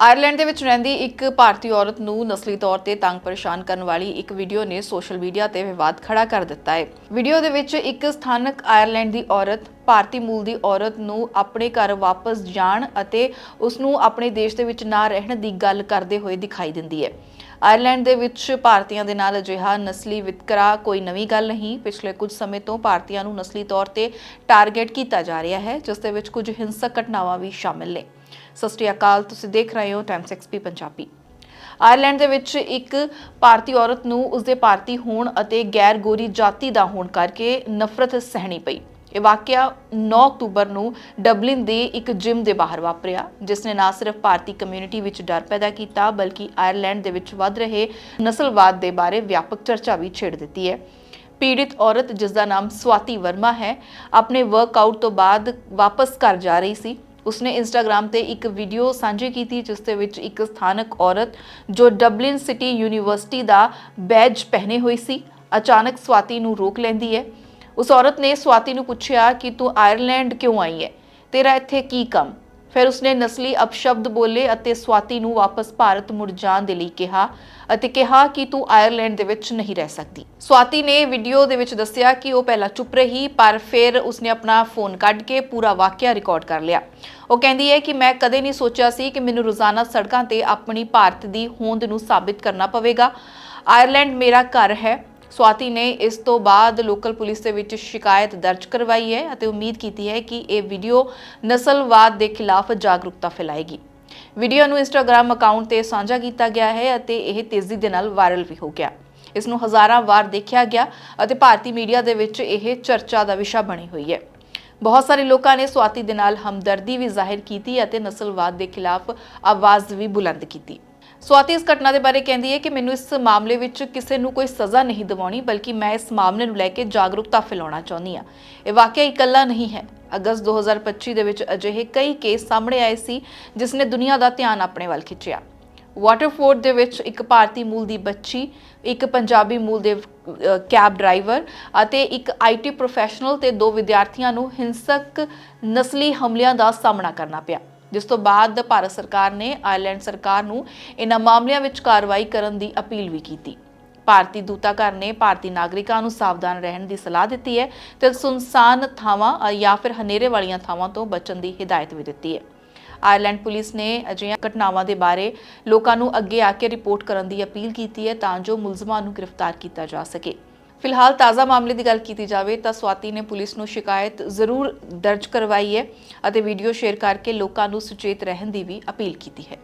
Ireland ਦੇ ਵਿੱਚ ਰਹਿੰਦੀ ਇੱਕ ਭਾਰਤੀ ਔਰਤ ਨੂੰ ਨਸਲੀ ਤੌਰ ਤੇ ਤੰਗ ਪਰੇਸ਼ਾਨ ਕਰਨ ਵਾਲੀ ਇੱਕ ਵੀਡੀਓ ਨੇ ਸੋਸ਼ਲ ਮੀਡੀਆ ਤੇ ਵਿਵਾਦ ਖੜਾ ਕਰ ਦਿੱਤਾ ਹੈ। ਵੀਡੀਓ ਦੇ ਵਿੱਚ ਇੱਕ ਸਥਾਨਕ ਆਇਰਲੈਂਡ ਦੀ ਔਰਤ, ਭਾਰਤੀ ਮੂਲ ਦੀ ਔਰਤ ਨੂੰ ਆਪਣੇ ਘਰ ਵਾਪਸ ਜਾਣ ਅਤੇ ਉਸ ਨੂੰ ਆਪਣੇ ਦੇਸ਼ ਦੇ ਵਿੱਚ ਨਾ ਰਹਿਣ ਦੀ ਗੱਲ ਕਰਦੇ ਹੋਏ ਦਿਖਾਈ ਦਿੰਦੀ ਹੈ। ਆਇਰਲੈਂਡ ਦੇ ਵਿੱਚ ਭਾਰਤੀਆਂ ਦੇ ਨਾਲ ਅਜਿਹਾ ਨਸਲੀ ਵਿਤਕਰਾ ਕੋਈ ਨਵੀਂ ਗੱਲ ਨਹੀਂ। ਪਿਛਲੇ ਕੁਝ ਸਮੇਂ ਤੋਂ ਭਾਰਤੀਆਂ ਨੂੰ ਨਸਲੀ ਤੌਰ ਤੇ ਟਾਰਗੇਟ ਕੀਤਾ ਜਾ ਰਿਹਾ ਹੈ, ਜਿਸ ਦੇ ਵਿੱਚ ਕੁਝ ਹਿੰਸਕ ਘਟਨਾਵਾਂ ਵੀ ਸ਼ਾਮਿਲ ਨੇ। ਸਤਿ ਸ਼੍ਰੀ ਅਕਾਲ, ਤੁਸੀਂ ਦੇਖ ਰਹੇ ਹੋ ਟਾਈਮਸ ਐਕਸਪੀ ਪੰਜਾਬੀ। ਆਇਰਲੈਂਡ ਦੇ ਵਿੱਚ ਇੱਕ ਭਾਰਤੀ ਔਰਤ ਨੂੰ ਉਸਦੇ ਭਾਰਤੀ ਹੋਣ ਅਤੇ ਗੈਰ ਗੋਰੀ ਜਾਤੀ ਦਾ ਹੋਣ ਕਰਕੇ ਨਫ਼ਰਤ ਸਹਿਣੀ ਪਈ। ਇਹ ਵਾਕਿਆ 9 ਅਕਤੂਬਰ ਨੂੰ ਡਬਲਿਨ ਦੇ ਇੱਕ ਜਿਮ ਦੇ ਬਾਹਰ ਵਾਪਰਿਆ, ਜਿਸ ਨੇ ਨਾ ਸਿਰਫ ਭਾਰਤੀ ਕਮਿਊਨਿਟੀ ਵਿੱਚ ਡਰ ਪੈਦਾ ਕੀਤਾ, ਬਲਕਿ ਆਇਰਲੈਂਡ ਦੇ ਵਿੱਚ ਵੱਧ ਰਹੇ ਨਸਲਵਾਦ ਦੇ ਬਾਰੇ ਵਿਆਪਕ ਚਰਚਾ ਵੀ ਛੇੜ ਦਿੱਤੀ ਹੈ। ਪੀੜਿਤ ਔਰਤ ਜਿਸ ਦਾ ਨਾਮ ਸਵਾਤੀ ਵਰਮਾ ਹੈ, ਆਪਣੇ ਵਰਕਆਊਟ ਤੋਂ ਬਾਅਦ ਵਾਪਸ ਘਰ ਜਾ ਰਹੀ ਸੀ। ਉਸਨੇ ਇੰਸਟਾਗ੍ਰam ਤੇ ਇੱਕ ਵੀਡੀਓ ਸਾਂਝੀ ਕੀਤੀ, ਜਿਸ ਦੇ ਵਿੱਚ ਇੱਕ ਸਥਾਨਕ ਔਰਤ ਜੋ ਡਬਲਿਨ ਸਿਟੀ ਯੂਨੀਵਰਸਿਟੀ ਦਾ ਬੈਜ ਪਹਿਨੇ ਹੋਈ ਸੀ, ਅਚਾਨਕ ਸਵਾਤੀ ਨੂੰ ਰੋਕ ਲੈਂਦੀ ਹੈ। ਉਸ ਔਰਤ ਨੇ ਸਵਾਤੀ ਨੂੰ ਪੁੱਛਿਆ ਕਿ ਤੂੰ ਆਇਰਲੈਂਡ ਕਿਉਂ ਆਈ ਹੈ? ਤੇਰਾ ਇੱਥੇ ਕੀ ਕੰਮ? ਫਿਰ ਉਸਨੇ ਨਸਲੀ ਅਪਸ਼ਬਦ ਬੋਲੇ ਅਤੇ ਸਵਾਤੀ ਨੂੰ ਵਾਪਸ ਭਾਰਤ ਮੁੜ ਜਾਣ ਦੇ ਲਈ ਕਿਹਾ ਅਤੇ ਕਿਹਾ ਕਿ ਤੂੰ ਆਇਰਲੈਂਡ ਦੇ ਵਿੱਚ ਨਹੀਂ ਰਹਿ ਸਕਦੀ। ਸਵਾਤੀ ਨੇ ਵੀਡੀਓ ਦੇ ਵਿੱਚ ਦੱਸਿਆ ਕਿ ਉਹ ਪਹਿਲਾਂ ਚੁੱਪ ਰਹੀ, ਪਰ ਫਿਰ ਉਸਨੇ ਆਪਣਾ ਫੋਨ ਕੱਢ ਕੇ ਪੂਰਾ ਵਾਕਿਆ ਰਿਕਾਰਡ ਕਰ ਲਿਆ। ਉਹ ਕਹਿੰਦੀ ਹੈ ਕਿ ਮੈਂ ਕਦੇ ਨਹੀਂ ਸੋਚਿਆ ਸੀ ਕਿ ਮੈਨੂੰ ਰੋਜ਼ਾਨਾ ਸੜਕਾਂ ਤੇ ਆਪਣੀ ਭਾਰਤ ਦੀ ਹੋਂਦ ਨੂੰ ਸਾਬਿਤ ਕਰਨਾ ਪਵੇਗਾ। ਆਇਰਲੈਂਡ ਮੇਰਾ ਘਰ ਹੈ ਸਵਾਤੀ ਨੇ ਇਸ ਤੋਂ ਬਾਅਦ ਲੋਕਲ ਪੁਲਿਸ ਦੇ ਵਿੱਚ ਸ਼ਿਕਾਇਤ ਦਰਜ ਕਰਵਾਈ ਹੈ ਅਤੇ ਉਮੀਦ ਕੀਤੀ ਹੈ ਕਿ ਇਹ ਵੀਡੀਓ ਨਸਲਵਾਦ ਦੇ ਖਿਲਾਫ ਜਾਗਰੂਕਤਾ ਫੈਲਾਏਗੀ। ਵੀਡੀਓ ਨੂੰ ਇੰਸਟਾਗ੍ਰam ਅਕਾਊਂਟ ਤੇ ਸਾਂਝਾ ਕੀਤਾ ਗਿਆ ਹੈ ਅਤੇ ਇਹ ਤੇਜ਼ੀ ਦੇ ਨਾਲ ਵਾਇਰਲ ਵੀ ਹੋ ਗਿਆ। ਇਸ ਨੂੰ ਹਜ਼ਾਰਾਂ ਵਾਰ ਦੇਖਿਆ ਗਿਆ ਅਤੇ ਭਾਰਤੀ ਮੀਡੀਆ ਦੇ ਵਿੱਚ ਇਹ ਚਰਚਾ ਦਾ ਵਿਸ਼ਾ ਬਣੀ ਹੋਈ ਹੈ। ਬਹੁਤ ਸਾਰੇ ਲੋਕਾਂ ਨੇ ਸਵਾਤੀ ਦੇ ਨਾਲ ਹਮਦਰਦੀ ਵੀ ਜ਼ਾਹਿਰ ਕੀਤੀ ਅਤੇ ਨਸਲਵਾਦ ਦੇ ਖਿਲਾਫ ਆਵਾਜ਼ ਵੀ ਬੁਲੰਦ ਕੀਤੀ। ਸਵਾਤੀ ਇਸ ਘਟਨਾ ਦੇ ਬਾਰੇ ਕਹਿੰਦੀ ਹੈ ਕਿ ਮੈਨੂੰ ਇਸ ਮਾਮਲੇ ਵਿੱਚ ਕਿਸੇ ਨੂੰ ਕੋਈ ਸਜ਼ਾ ਨਹੀਂ ਦਿਵਾਉਣੀ, ਬਲਕਿ ਮੈਂ ਇਸ ਮਾਮਲੇ ਨੂੰ ਲੈ ਕੇ ਜਾਗਰੂਕਤਾ ਫੈਲਾਉਣਾ ਚਾਹੁੰਦੀ ਹਾਂ। ਇਹ ਵਾਕਿਆ ਇਕੱਲਾ ਨਹੀਂ ਹੈ। ਅਗਸਤ 2025 ਦੇ ਵਿੱਚ ਅਜਿਹੇ ਕਈ ਕੇਸ ਸਾਹਮਣੇ ਆਏ ਸੀ, ਜਿਸ ਨੇ ਦੁਨੀਆ ਦਾ ਧਿਆਨ ਆਪਣੇ ਵੱਲ ਖਿੱਚਿਆ। ਵਾਟਰਫੋਰਡ ਦੇ ਵਿੱਚ ਇੱਕ ਭਾਰਤੀ ਮੂਲ ਦੀ ਬੱਚੀ, ਇੱਕ ਪੰਜਾਬੀ ਮੂਲ ਦੇ ਕੈਬ ਡਰਾਈਵਰ ਅਤੇ ਇੱਕ ਆਈਟੀ ਪ੍ਰੋਫੈਸ਼ਨਲ ਤੇ ਦੋ ਵਿਦਿਆਰਥੀਆਂ ਨੂੰ ਹਿੰਸਕ, ਨਸਲੀ ਹਮਲਿਆਂ ਦਾ ਸਾਹਮਣਾ ਕਰਨਾ ਪਿਆ। ਜਿਸ ਤੋਂ ਬਾਅਦ ਭਾਰਤ ਸਰਕਾਰ ਨੇ ਆਇਰਲੈਂਡ ਸਰਕਾਰ ਨੂੰ ਇਹਨਾਂ ਮਾਮਲਿਆਂ ਵਿੱਚ ਕਾਰਵਾਈ ਕਰਨ ਦੀ ਅਪੀਲ ਵੀ ਕੀਤੀ। ਭਾਰਤੀ ਦੂਤਾਘਰ ਨੇ ਭਾਰਤੀ ਨਾਗਰਿਕਾਂ ਨੂੰ ਸਾਵਧਾਨ ਰਹਿਣ ਦੀ ਸਲਾਹ ਦਿੱਤੀ ਹੈ ਤੇ ਸੁਨਸਾਨ ਥਾਵਾਂ ਜਾਂ ਫਿਰ ਹਨੇਰੇ ਵਾਲੀਆਂ ਥਾਵਾਂ ਤੋਂ ਬਚਣ ਦੀ ਹਦਾਇਤ ਵੀ ਦਿੱਤੀ ਹੈ। ਆਇਰਲੈਂਡ ਪੁਲਿਸ ਨੇ ਅਜਿਹੀਆਂ ਘਟਨਾਵਾਂ ਦੇ ਬਾਰੇ ਲੋਕਾਂ ਨੂੰ ਅੱਗੇ ਆ ਕੇ ਰਿਪੋਰਟ ਕਰਨ ਦੀ ਅਪੀਲ ਕੀਤੀ ਹੈ ਤਾਂ ਜੋ ਮੁਲਜ਼ਮਾਂ ਨੂੰ ਗ੍ਰਿਫਤਾਰ ਕੀਤਾ ਜਾ ਸਕੇ। ਫਿਲਹਾਲ ਤਾਜ਼ਾ ਮਾਮਲੇ ਦੀ ਗੱਲ ਕੀਤੀ ਜਾਵੇ ਤਾਂ ਸਵਾਤੀ ਨੇ ਪੁਲਿਸ ਨੂੰ ਸ਼ਿਕਾਇਤ ਜ਼ਰੂਰ ਦਰਜ ਕਰਵਾਈ ਹੈ ਅਤੇ ਵੀਡੀਓ ਸ਼ੇਅਰ ਕਰਕੇ ਲੋਕਾਂ ਨੂੰ ਸੁਚੇਤ ਰਹਿਣ ਦੀ ਵੀ ਅਪੀਲ ਕੀਤੀ ਹੈ।